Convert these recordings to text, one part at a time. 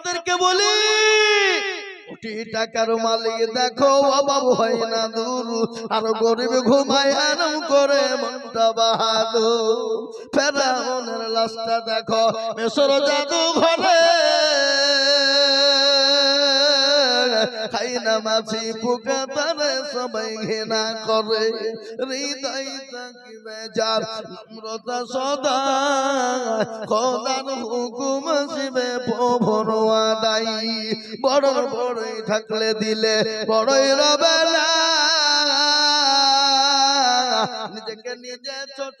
আপনাদেরকে বলি কোটি টাকার মালিক দেখো, অভাব হয় না দূর। আর গরিব ঘুমায় আরাম করে মনটা বাহাদুর। ফেরাউনের লাশটা দেখো মেসর জাদু ঘরে খাই না মাছি পোকা তারে সবাই করে, হৃদয় নম্রতা সদা। হুকুম আসিবে, প্রভর আদাই বড় বড়ই থাকলে দিলে বড়ই রবে না নিজেকে নিজে ছোট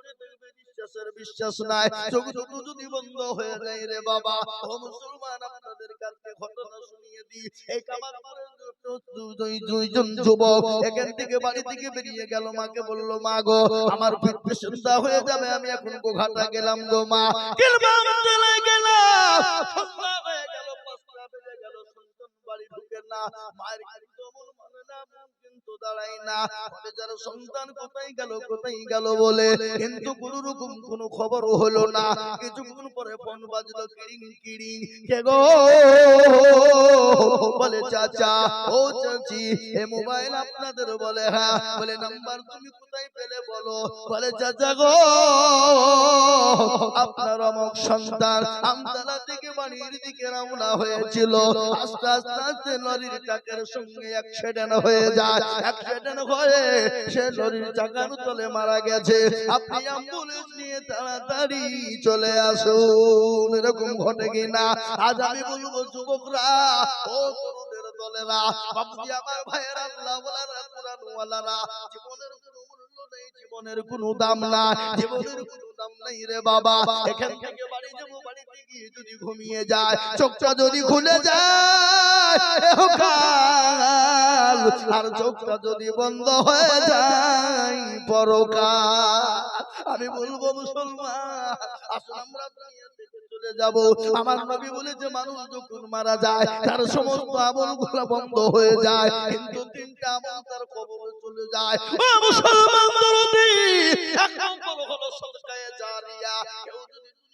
বিশ্বাসের বিশ্বাস নাই চোখ দুটো যদি বন্ধ হয়ে যায় রে বাবা ও মুসলমান আপনাদের কাছে ঘটনা শুনিয়ে দিই। এই কামার দুটো- দু- দুইজন যুবক এখান থেকে বাড়ি থেকে বেরিয়ে গেল মাকে বলল মা গো আমার ফিরতে সন্ধ্যা হয়ে যাবে আমি এখন গোঘাটা গেলাম গো মা। গেলাম গেলাম সন্ধ্যা হয়ে গেল না, মায়ের কিন্তু কিন্তু না। যারা সন্তান কোথায় গেল কোথায় গেল বলে কিন্তু কোন রকম কোনো খবর হলো না। কিছুক্ষণ পরে ফোন বাজলো কে গো? বলে, চাচা, ও চাচি, এ মোবাইল আপনাদের বলে হ্যাঁ? বলে, নাম্বার তুমি কোথায় পেলে বলো? বলে, চাচা গো, আপনার অমক সন্তান, আমতলা থেকে বাড়ির দিকে রওনা হয়েছিল। আস্তে আস্তে আস্তে লরির চাকার সঙ্গে অ্যাক্সিডেন্ট হয়ে যায়। অ্যাক্সিডেন্ট হয়ে সে লরির চাকার তলে মারা গেছে। আপনি অ্যাম্বুলেন্স নিয়ে তাড়াতাড়ি চলে আসুন। এরকম ঘটে কিনা? আজ আমি বলব যুবকরা ও তরুণের দলেরা বাবুজি আমার ভাইয়ের আল্লাহ ওয়ালারা কোরআন ওয়ালারা জীবনের জীবনের কোনো দাম না জীবনের কোনো দাম নাই রে বাবা। এখান থেকে বাড়ি যাব, বাড়িতে গিয়ে যদি ঘুমিয়ে যায়, চোখটা যদি খুলে যায় আর চোখটা যদি বন্ধ হয়ে যায়, পরকাল। আমি বলব মুসলমান আসুন আমরা চলে যাব। আমার নবী বলেছে মানুষ যখন মারা যায়, তার সমস্ত আমলগুলা বন্ধ হয়ে যায়, কিন্তু তিনটা আমল তার কবরে চলে যায়। মুসলমান এক হলো সদকায়ে জারিয়া। কেউ যদি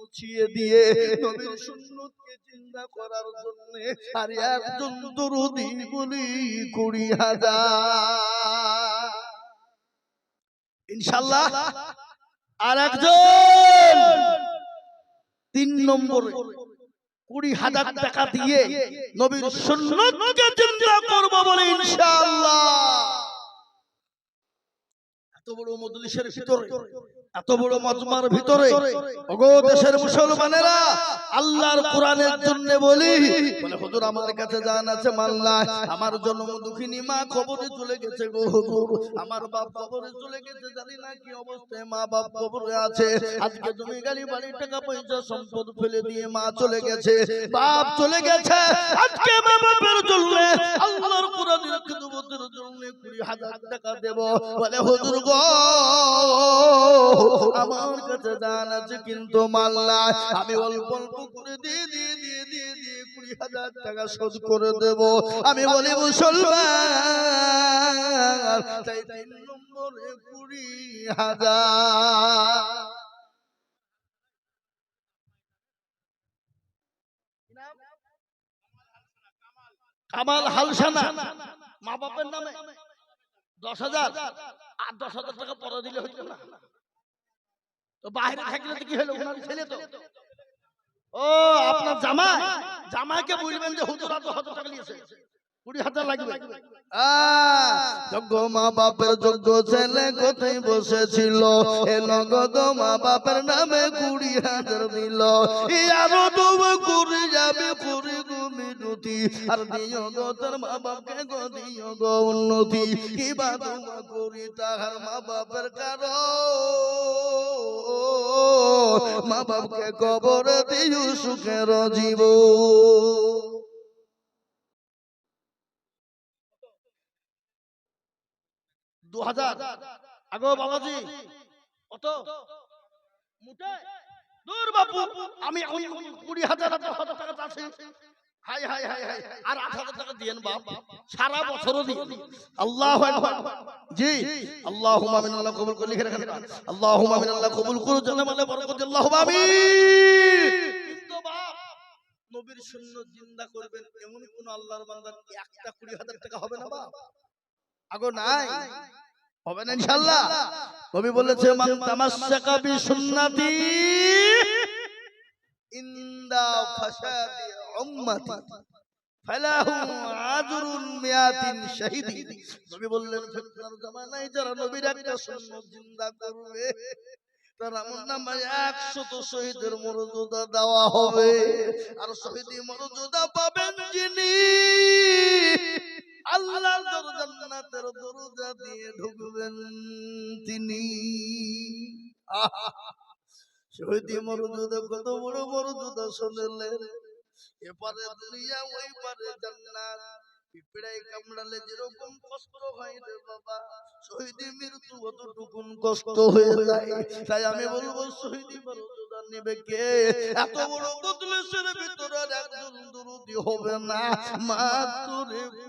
মুছিয়ে দিয়ে নবীর সুন্নতকে চিন্তা করার জন্য আর একজন দরদি বলি কুড়ি হাজার। ইনশাল্লাহ আর একজন তিন নম্বর কুড়ি হাজার টাকা দিয়ে নবীর সুন্নতকে চিন্তা করব বলে ইনশাআল্লাহ এত বড় মজলিসের ভিতরে এত বড় মজমার ভিতরে ওগো দেশের মুসলমানেরা আল্লাহর কোরআনের জন্য বলি বলে হুজুর আমার কাছে জান আছে মাল্লা আমার জন্ম দুঃখিনী মা কবরে চলে গেছে গো হুজুর আমার বাপ কবরে চলে গেছে জানি না কি অবস্থায় মা বাপ কবরে আছে আজকে তুমি গাড়ি বাড়ি টাকা পয়সা সম্পদ ফেলে দিয়ে মা চলে গেছে বাপ চলে গেছে আজকে মা বাপের জন্য আল্লাহর কোরআনের খিদমতের জন্য কুড়ি হাজার টাকা দেব বলে হুজুর আমার কাছে দান আছে, কিন্তু আমি অল্প অল্প করে দিয়ে দিয়ে দিয়ে দিয়ে দিয়ে কুড়ি হাজার টাকা শোধ করে দেব। আমি বলি তাই তিন নম্বরে কুড়ি হাজার। কামাল হালসানা। মা বাপের নামে। দশ হাজার? আর দশ হাজার টাকা পরে দিলে হইতো না। তো বাইরে থাকলে তো কি হলো? ওনার ছেলে তো। ও, আপনার জামাই? জামাইকে বলবেন যে হুজুর এত হাজার টাকা নিয়েছে। কুড়ি হাজার লাগবে। যোগ্য মা বাপের যোগ্য ছেলে কোথায় বসেছিল? এ নগদ মা বাপের নামে কুড়ি হাজার দিল। আরও তুমি করে যাবে করে গো মিনতি। আর দিও গো তোর মা বাপকে গো, দিও গো উন্নতি। কি বা তোমা করি তাহার মা বাপের কারও মা বাপকে কবর দিও সুখের জীব দু হাজার আগো বাবাজি। কত মুটে? আমি কুড়ি হাজার হাজার টাকা চাচ্ছি হাই হাই হাই আর আট হাজার টাকা দিয়েন বাপ। সারা বছরও আল্লাহ জি। আল্লাহ আমিন আল্লাহ কবুল করে লিখে রাখেন আল্লাহ আল্লাহ কবুল করো জানে মানে বরকত আল্লাহ আমিন। নবীর সুন্নত জিন্দা করবেন এমন কোন আল্লাহর বান্দার একটা কুড়ি হাজার টাকা হবে না বাপ? আগো নাই। হবে না ইনশাআল্লাহ। নবী বলেছে মান তামাসসাকা বি সুন্নতি ইন্দা ফাসাদি উম্মতি। ফালাহু আজরুন মিয়াতিন শাহিদি। নবী বললেন ফিতনার জামানায় যারা নবীর একটা সুন্নাত জিন্দা করবে তার আমল নামায় একশত শহীদের মর্যাদা দেওয়া হবে। আর শহীদি মর্যাদা পাবেন যিনি আল্লাহর জান্নাতের দরজা দিয়ে ঢুকবেন তিনি। শহীদি কত বড় শুনলেন। এপারে দুনিয়া ওই পারে জান্নাত কামড়ালে যেরকম কষ্ট হয় রে বাবা, শহীদি মৃত্যু অতটুকুন কষ্ট হয়ে যায়। তাই আমি বলব, শহীদি মর্যাদা নেবে কে? এত বড় বদলেশের ভিতরে একজন দুরুদি হবে না। হাজার নাই গো?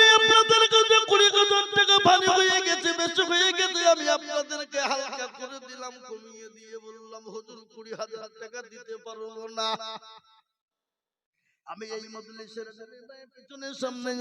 আপনাদের কাছে কুড়ি হাজার টাকা ভারী হয়ে গেছে, বেশি হয়ে গেছে, আমি আপনাদেরকে হালকা করে দিলাম, কমিয়ে দিয়ে বললাম, হুজুর, কুড়ি হাজার টাকা দিতে পারব না। আমি এই মজলিসের পিছনে সামনে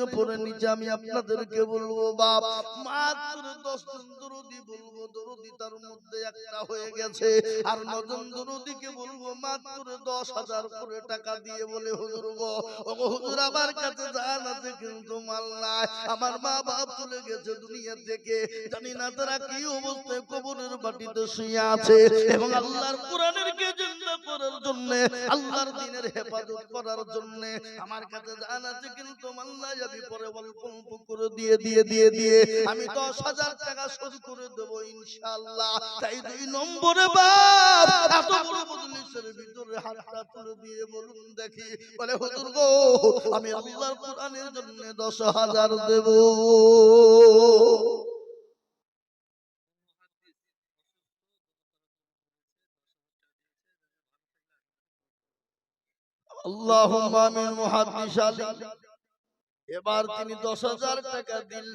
নিচে আমি আপনাদেরকে বলব বাপ মাত্র দশ জন দরদি বলব দরদি তার মধ্যে একটা হয়ে গেছে। আর নজন দরদিকে বলব মাত্র দশ হাজার করে টাকা দিয়ে বলে হুজুর গো ও হুজুর আমার কাছে জান আছে কিন্তু মাল নাই আমার মা বাপ চলে গেছে দুনিয়া থেকে। জানি না তারা কি অবস্থায় কবরের বাটিতে শুয়ে আছে এবং আল্লাহর কোরআনের কে জিন্দা করার জন্য আল্লাহর দিনের হেফাজত করার জন্য আমার কাছে জান আছে কিন্তু মাল্লা যাবি পরে অল্প অল্প করে দিয়ে দিয়ে দিয়ে দিয়ে আমি দশ হাজার টাকা শোধ করে দেবো ইনশাআল্লাহ। তাই দুই নম্বরে বাপ। এত বড় মজলিসের ভিতরে হাতটা তুলে দিয়ে বলুন দেখি। বলে হুজুর গো আমি আল্লাহর কোরআনের জন্য দশ হাজার দেব। আল্লাহ আমিন মুহাদ্দিস আলী এবার তিনি দশ হাজার টাকা দিল,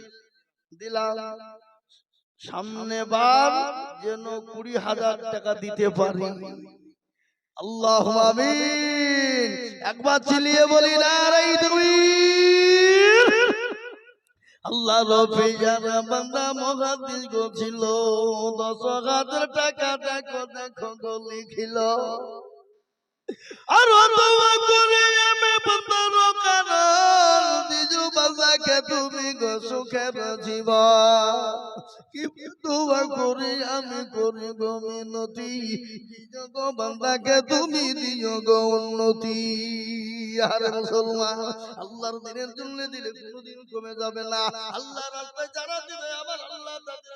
দিলাম। সামনে বার যেন কুড়ি হাজার টাকা দিতে পারি। আল্লাহ আমিন। একবার চিলিয়ে বলি না রে তাকবীর। আল্লাহ রবি যারা বান্দা মহাদিস গছিল দশ হাজার টাকা দেখো দেখো লিখিল। আর দোয়া করে আমি বন্দর কারণ দিজু বাজাকে তুমি গো সুখের জীবন কি দোয়া করে আমি করি গো মিনতি দিজু গো বান্দাকে তুমি দিও গো উন্নতি? আর মুসলমান, আল্লাহর দিনের জন্য দিলে কোনোদিন কমে যাবে না। আল্লাহর রাস্তায় যারা দিবে, আমার আল্লাহ তাদের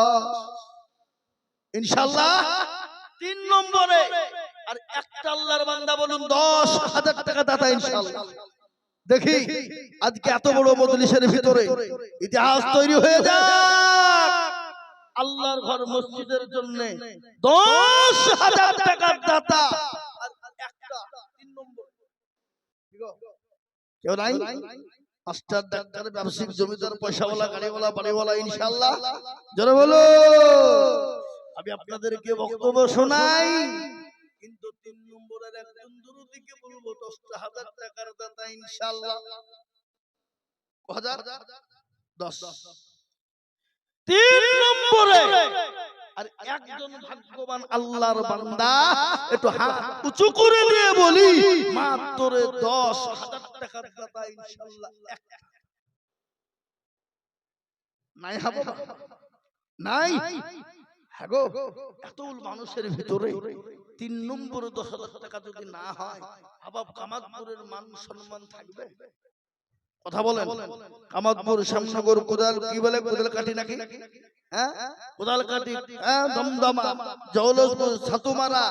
ইনশাল্লাহ তিন নম্বরে আর একটা আল্লাহর বান্দা বলুন দশ হাজার টাকা দাতা ইনশাল্লাহ দেখি আজকে এত বড় মজলিসের ভিতরে ইতিহাস তৈরি হয়ে যাক। আল্লাহর ঘর মসজিদের জন্য দশ হাজার টাকার দাতা? কেউ নাই? মাস্টার ডাক্তার ব্যবসায়িক জমিদার পয়সাওয়ালা গাড়িওয়ালা বাড়িওয়ালা ইনশাল্লাহ জোরে বলো আমি আপনাদেরকে বক্তব্য শোনাই। কিন্তু তিন নম্বরের একজন দুরুদিকে বলব দশটা হাজার টাকার দাতা ইনশাল্লাহ হাজার? দশ। তিন নম্বরে আর একজন ভাগ্যবান আল্লাহর বান্দা। একটু হাত উঁচু করে দিয়ে বলি মাত্র দশ হাজার টাকার দাতা ইনশাল্লাহ নাই হাবো? নাই। হ্যাঁ এত মানুষের ভিতরে তিন নম্বরে দশ হাজার টাকা যদি না হয় আবার কামাতপুরের মান সম্মান থাকবে? কথা বলেন। কামাতপুর শ্যামনগর কোদাল কি বলে? কোদাল কাটি নাকি? হ্যাঁ? কোদাল কাটি হ্যাঁ দমদমা। জৌলসপুর ছাতুমারা।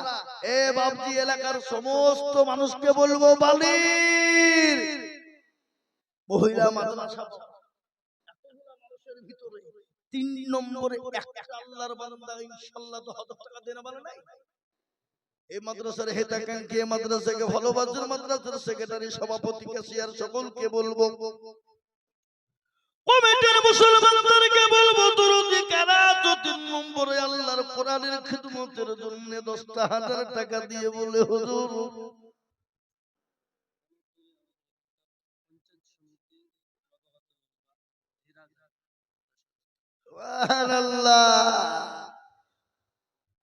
এ বাবজি এলাকার সমস্ত মানুষকে বলব বালির। মহিলা মাদ্রাসা। তিন নম্বরে একটা আল্লাহর বান্দা ইনশাআল্লাহ তো হাজার টাকা দেনা বলে নাই। এই মাদ্রাসার হেতাকাঙ্ক্ষী এই মাদ্রাসাকে ভালোবাসার মাদ্রাসার সেক্রেটারি সভাপতি ক্যাশিয়ার সকলকে বলব। কমিটির মুসলমানদেরকে বলব দুরুদি কারা তো তিন নম্বরে আল্লাহর কোরআনের খিদমতের জন্য দশটা হাজার টাকা দিয়ে বলে হুজুর।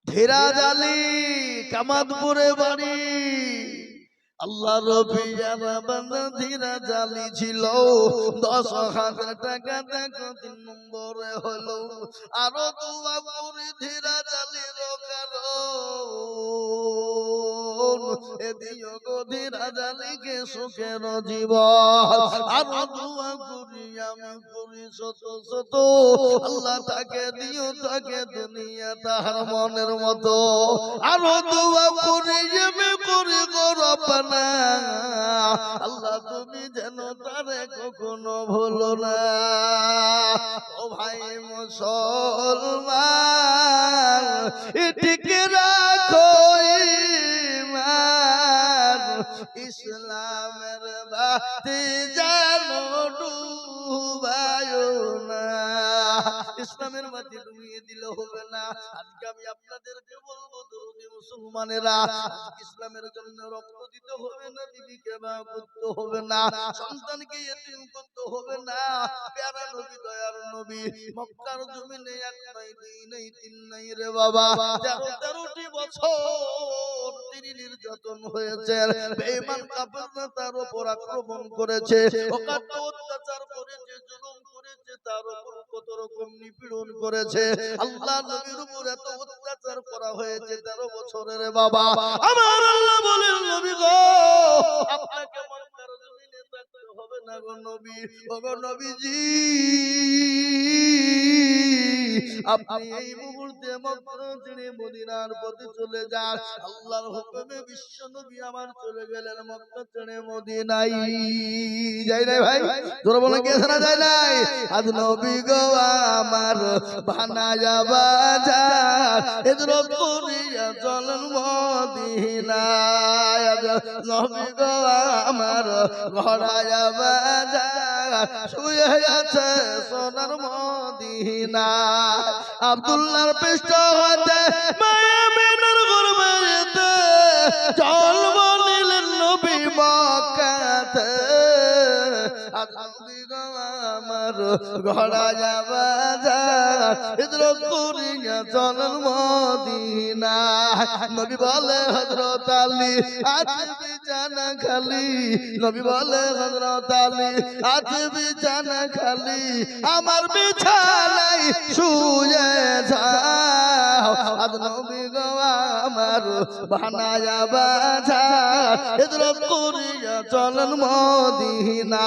ধীরাজ আলী কামাদপুরে বাড়ি। আল্লাহ রবি বান্দা ধীরাজ আলী ছিল। দশ হাজার টাকা দেখো তিন নম্বরে হলো। আরও দুয়া করে ধীরাজ আলীর কারণ এদিও গো ধীরাজ আলীকে সুখের জীবন। আরও দুয়া করি, আমি করি শত শত। আল্লাহ তাকে দিও, তাকে দুনিয়া তাহার মনের মতো। আরও দোয়া করি, আমি করি আল্লাহ তুমি যেন তারে কখনো না। ও ভাই মুসলমান এটিকে রাখো ইসলামের বাতি জানো ইসলামের বাতি ডুবিয়ে দিলে হবে না। আজকে আমি বলব, দরুদি মুসলমানেরা ইসলামের জন্য রক্ত দিতে হবে না, বিবিকে বা করতে হবে না, সন্তানকে এতিম করতে হবে না। প্যারা নবী, দয়ার নবী, মক্কার এক নাই, দুই তিন নাই রে বাবা। তেরো তেরোটি বছর তিনি নির্যাতন হয়েছে তার উপর আক্রমণ করেছে অত্যাচার করেছে জুলুম করেছে, তার উপর কত রকম নিপীড়ন করেছে। আল্লাহ নবীর উপর এত অত্যাচার করা হয়েছে তেরো বছরের বাবা। আমার আল্লাহ বলেন, নবী গো, আপনাকে হবে না গো নবী। নবীজি আপনি এই মুহূর্তে মক্কা ছেড়ে মদিনার পথে চলে যান। আল্লাহর হুকুমে বিশ্ব নবী আমার চলে গেলেন মক্কা ছেড়ে মদিনাই যাই নাই ভাই? তোরা বলে কে শোনা যায় নাই? আজ নবী গো আমার বানা যাবা যার এদের করিয়া চলন মদিনায়। নবী গো আমার ঘোড়া যাবা যার শুয়ে আছে সোনার মদিনা আব্দুল্লাহর পৃষ্ঠ হতে মায়ামিনার মেনার গর্বেতে জন্ম আমার ঘোড়া যাবা যা হিজরত করিয়া চলেন মদিনা নবী বলে হযরত আলী আছে বিছানা খালি নবী বলে হযরত আলী আছে বিছানা খালি আমার বিছানায় শুয়ে যাও আজ নবী গো আমার বানায়া বাজা হিজরত করিয়া চলেন মদিনা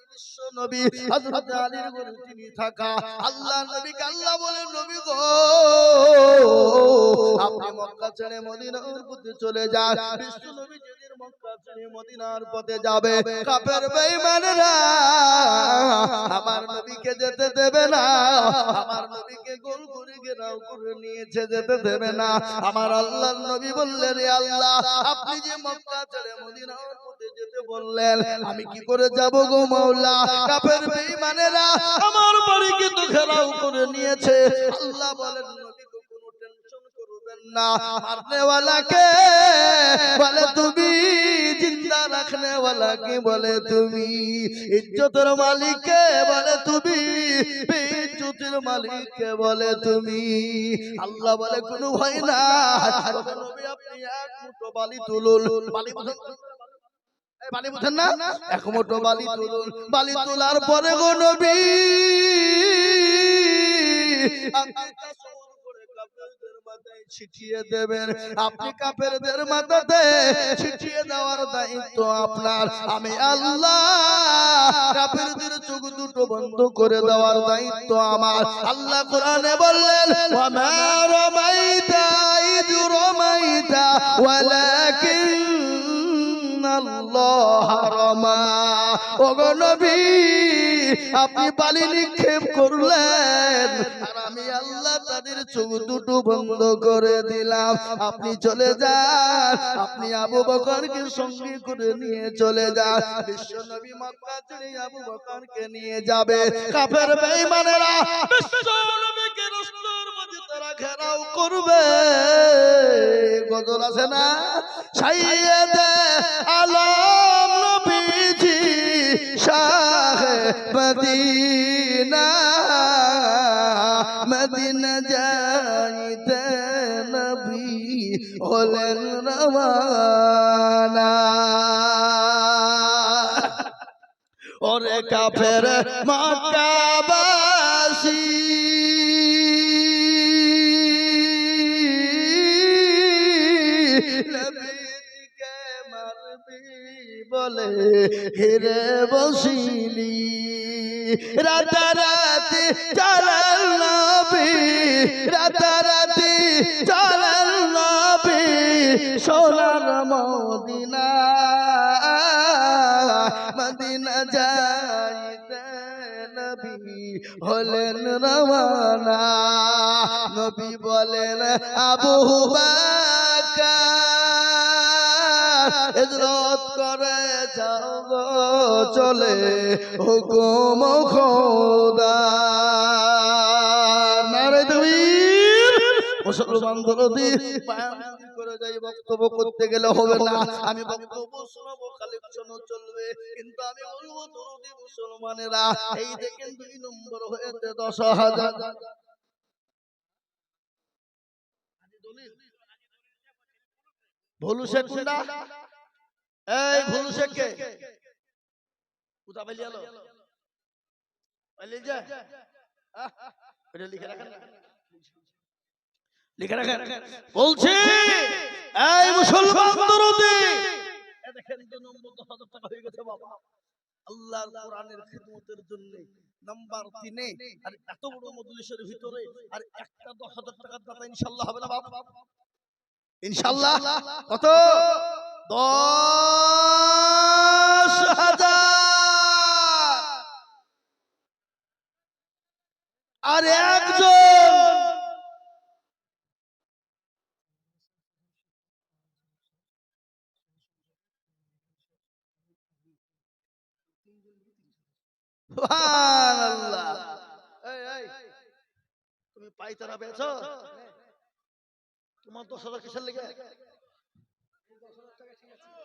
বিশ্ব নবী হযরত আলীর গরু তিনি থাকা আল্লাহ নবী আল্লাহ বলেন নবী গো। আপনি মক্কা ছেড়ে মদিনার পথে চলে যান। বিশ্ব নবী যেদিন মক্কা ছেড়ে মদিনার পথে যাবে কাফের বেঈমানেরা আমার নবীকে যেতে দেবে না। আমার নবীকে গোল করে নিয়েছে যেতে দেবে না। আমার নবী বললেন আল্লাহ, আপনি যে মক্কা ছেড়ে আমি কি করে যাব গো মাওলা? কাফের বেঈমানেরা আমার বাড়িকে তো ঘেরাও করে নিয়েছে। আল্লাহ বলেন না, মারনে বলে তুমি জিন্দা রাখনে বলে তুমি। ইজ্জতের মালিককে বলে তুমি ইজ্জতের মালিককে বলে তুমি। আল্লাহ বলে, কোনো ভয় না। আপনি এক মুঠো বালি তুলুল বালি বালি বুঝেন না? এক মুঠো বালি তুলুন। বালি তোলার পরে গো নবী ছিটিয়ে দেবেন। আপনি কাফেরদের মাথাতে ছিটিয়ে দেওয়ার দায়িত্ব আপনার। আমি আল্লাহ কাফেরদের চোখ দুটো বন্ধ করে দেওয়ার দায়িত্ব আমার। আল্লাহ কোরআনে বললেন ওয়া রমাইতা ইদ রামাইতা ওয়ালাকিন আল্লাহ রামা ওগো নবী, আপনি বালি নিক্ষেপ করলেন। আর আমি আল্লাহ তাদের চোখ দুটো বন্ধ করে দিলাম। আপনি চলে যান। আপনি আবু বকরকে সঙ্গে করে নিয়ে চলে যান। বিশ্ব নবী মক্কা ছেড়ে আবু বকরকে নিয়ে যাবে। কাফের বেঈমানেরা, বিশ্ব নবীকে রাস্তার মাঝে তারা ঘেরাও করবে। গজল আছে না? সাইয়েদে আলম নবীজি শাহ মদিনা। মদিনা যাইতে নবী হলেন রওয়ানা। ওরে কাফের মক্কাবাসী। হিরে বসিলি রাতারাতি চালাল নবী, রাতারাতি চালাল নবী, সোনার মদিনা মদিনা যাইতে নবী হলেন রওয়ানা। নবী বলেন, আবু বাকার হিজরত করে, যাও চলে। হুকুম খোদা। তুমির মুসলমান করতে গেলে হবে না। আমি মুসলমানেরা, এই দেখেন দুই নম্বর হয়েছে দশ হাজার। ভুলু শেখ এই ভুলু শেখ কোথা পাইলি আলো? পাইলি যা? এটা লিখে রাখেন লিখে রাখেন। বলছি, এই মুসলমান দরদি! দেখেন দু নম্বর দশ হয়ে গেছে বাবা। আল্লাহর কোরআনের খিদমতের জন্য নাম্বার তিনে আর এত বড় মজলিসের ভিতরে আর একটা দশ হাজার টাকার দাতা ইনশাল্লাহ হবে না বাবা ইনশাল্লাহ কত? দশ হাজার। আর একজন। তুমি পাইতারা বেছো তোমার দশ হাজার কিসের লেগে?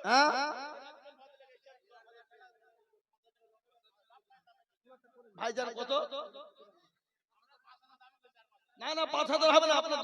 হ্যাঁ? ভাইজান কত? না না পাঁচ হাজার হবে না আপনার